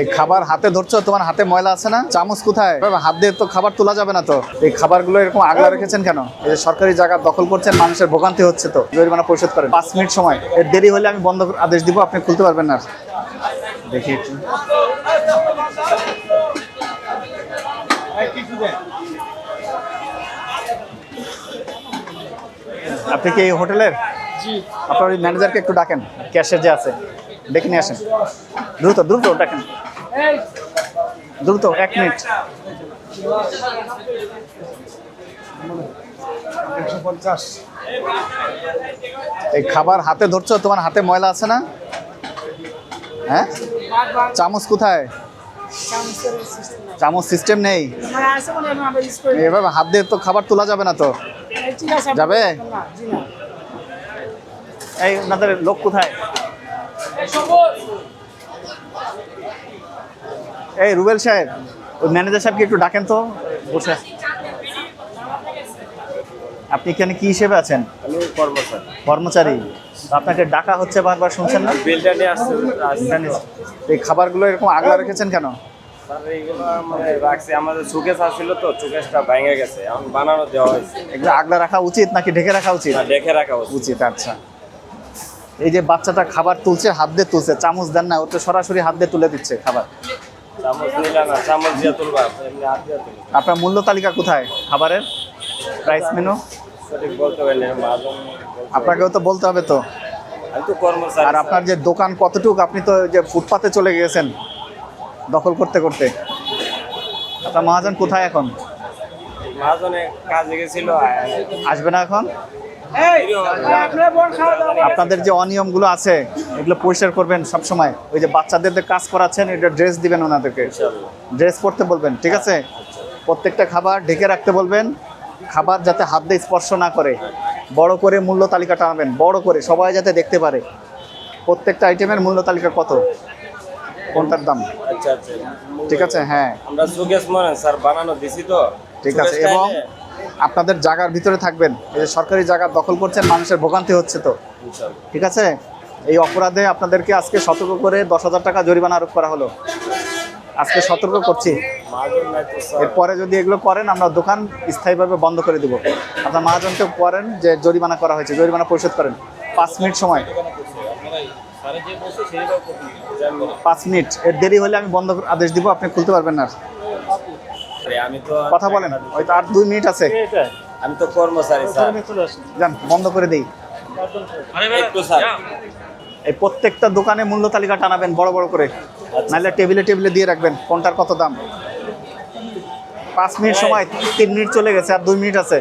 এই খাবার হাতে ধরছো? তোমার হাতে ময়লা আছে না? চামচ কোথায়? হাত দিয়ে তো খাবার তোলা যাবে না তো। এই খাবারগুলো এরকম আগলা রেখেছেন কেন? এই যে সরকারি জায়গা দখল করছেন মানুষের ভোগান্তি হচ্ছে তো। জরিমানা পরিশোধ করেন। পাঁচ মিনিট সময়। এর দেরি হলে আমি বন্ধ আদেশ দিব আপনি খুলতে পারবেন না। দেখি একটু। আপনি কি এই হোটেলের? আপনার ওই ম্যানেজারকে একটু ডাকেন। ক্যাশের যে আছে ডেকে নিয়ে আসেন। দ্রুত দ্রুত ডাকেন। দ্রুত এক মিনিট। এই খাবার হাতে ধরছো? তোমার হাতে ময়লা আছে না? হ্যাঁ? চামচ কোথায়? চামচ সিস্টেম নেই। এভাবে হাত দিয়ে তো খাবার তোলা যাবে না তো। যাবে? এই ওনাদের লোক কোথায়? এই রুবেল সাহেব ওই ম্যানেজার সাহেবকে একটু ডাকেন তো বসে। আপনি এখানে কি হিসেবে আছেন? আমি কর্মচারী। কর্মচারী। আপনাকে ডাকা হচ্ছে বারবার শুনছেন না? বিলটা নিয়ে আসছে এই খাবারগুলো এরকম আগলা রেখেছেন কেন? রাখছি। আমাদের সুকেশ আসছিল তো সুকেশটা ভেঙে গেছে। এখন বানানো দেওয়া হয়েছে। এগুলো আগলা রাখা উচিত নাকি ঢেকে রাখা উচিত? না দেখে রাখা উচিত আচ্ছা। এই যে বাচ্চাটা খাবার তুলছে হাত দিয়ে তুলছে চামচ দেন না ও তো সরাসরি হাত দিয়ে তুলে দিচ্ছে খাবার। আপনার মূল্য তালিকা কোথায়? খাবারের? প্রাইস মেনু আপনাকেও তো বলতে হবে তো। আর আপনার যে দোকান কতটুকু আপনি তো যে ফুটপাতে চলে গিয়েছেন দখল করতে করতে। আপনার মহাজন কোথায় এখন? মাহাজনে কাজে গেছিল আসবে না এখন? আপনাদের যে অনিয়মগুলো আছে এগুলো পরিষ্কার করবেন সব সময় ওই যে বাচ্চাদের যে কাজ করাচ্ছেন এটা ড্রেস দিবেন ওনাদেরকে। ড্রেস পরতে বলবেন ঠিক আছে? প্রত্যেকটা খাবার ঢেকে রাখতে বলবেন খাবার যাতে হাত দিয়ে স্পর্শ না করে। বড় করে মূল্য তালিকা টানাবেন বড় করে সবাই যাতে দেখতে পারে। প্রত্যেকটা আইটেমের মূল্য তালিকা কত? কোনটার দাম? আচ্ছা আচ্ছা। ঠিক আছে হ্যাঁ। আমরা সুকেশ মনে স্যার বানানো দিছি তো। ঠিক আছে এবং আপনাদের জায়গার ভিতরে থাকবেন। এই যে সরকারি জায়গা দখল করছেন মানুষের ভোগান্তি হচ্ছে তো। ঠিক আছে? এই অপরাধে আপনাদেরকে আজকে সতর্ক করে দশ হাজার টাকা জরিমানা আরোপ করা হলো। আজকে সতর্ক করছি। এরপরে যদি এগুলো করেন আমরা দোকান স্থায়ীভাবে বন্ধ করে দিব। আপনার মহাজনকে করেন যে জরিমানা করা হয়েছে জরিমানা পরিশোধ করেন। পাঁচ মিনিট সময়। পাঁচ মিনিট। এর দেরি হলে আমি বন্ধ আদেশ দিব আপনি খুলতে পারবেন না আমি তো কথা বলেন হয়তো আর দুই মিনিট আছে। আমি তো কর্মচারী স্যার। যান বন্ধ করে দিই। একটু স্যার। এই প্রত্যেকটা দোকানে মূল্য তালিকা টানাবেন বড় বড় করে। নাহলে টেবিলে টেবিলে দিয়ে রাখবেন কোনটার কত দাম। পাঁচ মিনিট সময় তিন মিনিট চলে গেছে আর দুই মিনিট আছে।